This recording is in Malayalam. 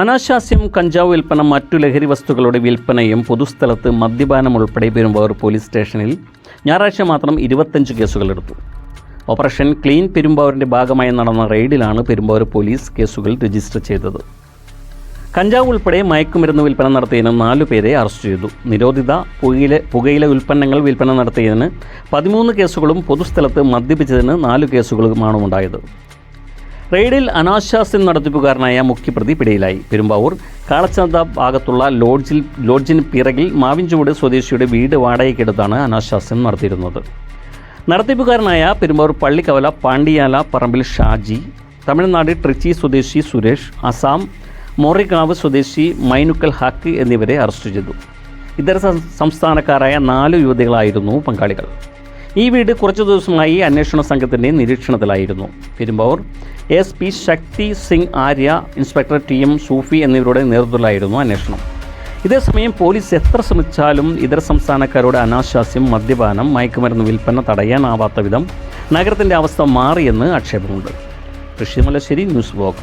അനാശാസ്യം കഞ്ചാവ് വിൽപ്പന മറ്റു ലഹരി വസ്തുക്കളുടെ വിൽപ്പനയും പൊതുസ്ഥലത്ത് മദ്യപാനം ഉൾപ്പെടെ പെരുമ്പാവൂർ പോലീസ് സ്റ്റേഷനിൽ ഞായറാഴ്ച മാത്രം ഇരുപത്തഞ്ച് കേസുകളെടുത്തു ഓപ്പറേഷൻ ക്ലീൻ പെരുമ്പാവൂരിന്റെ ഭാഗമായി നടന്ന റെയ്ഡിലാണ് പെരുമ്പാവൂർ പോലീസ് കേസുകൾ രജിസ്റ്റർ ചെയ്തത്. കഞ്ചാവ് ഉൾപ്പെടെ മയക്കുമരുന്ന് വിൽപ്പന നടത്തിയതിന് നാലു പേരെ അറസ്റ്റ് ചെയ്തു. നിരോധിത പുകയില പുകയില ഉൽപ്പന്നങ്ങൾ വിൽപ്പന നടത്തിയതിന് പതിമൂന്ന് കേസുകളും പൊതുസ്ഥലത്ത് മദ്യപിച്ചതിന് നാലു കേസുകളുമാണ് ഉണ്ടായത്. റെയ്ഡിൽ അനാശാസ്യം നടത്തിപ്പുകാരനായ മുഖ്യപ്രതി പിടിയിലായി. പെരുമ്പാവൂർ കാളച്ചന്ത ഭാഗത്തുള്ള ലോഡ്ജിൽ ലോഡ്ജിന് പിറകിൽ മാവിൻചുവട് സ്വദേശിയുടെ വീട് വാടകയ്ക്കെടുത്താണ് അനാശാസ്യം നടത്തിയിരുന്നത്. നടത്തിപ്പുകാരനായ പെരുമ്പാവൂർ പള്ളിക്കവല പാണ്ടിയാല പറമ്പിൽ ഷാജി തമിഴ്നാട് ട്രിച്ചി സ്വദേശി സുരേഷ് അസാം മോറിക്കാവ് സ്വദേശി മൈനുക്കൽ ഹക്ക് എന്നിവരെ അറസ്റ്റ് ചെയ്തു. ഇതര സംസ്ഥാനക്കാരായ നാല് യുവതികളായിരുന്നു പങ്കാളികൾ. ഈ വീട് കുറച്ചു ദിവസമായി അന്വേഷണ സംഘത്തിന്റെ നിരീക്ഷണത്തിലായിരുന്നു. Perumbavoor S P Shakti Singh Arya inspector T M Sufi എന്നിവരുടെ നേതൃത്വത്തിലായിരുന്നു അന്വേഷണം. ഇതേസമയം പോലീസ് എത്ര ശ്രമിച്ചാലും ഇതര സംസ്ഥാനക്കാരുടെ അനാശാസ്യം മദ്യപാനം മയക്കുമരുന്ന് വിൽപ്പന തടയാനാവാത്ത വിധം നഗരത്തിന്റെ അവസ്ഥ മാറിയെന്ന് ആക്ഷേപമുണ്ട്. ഋഷിമലശ്ശേരി ന്യൂസ് ബ്ലോഗ്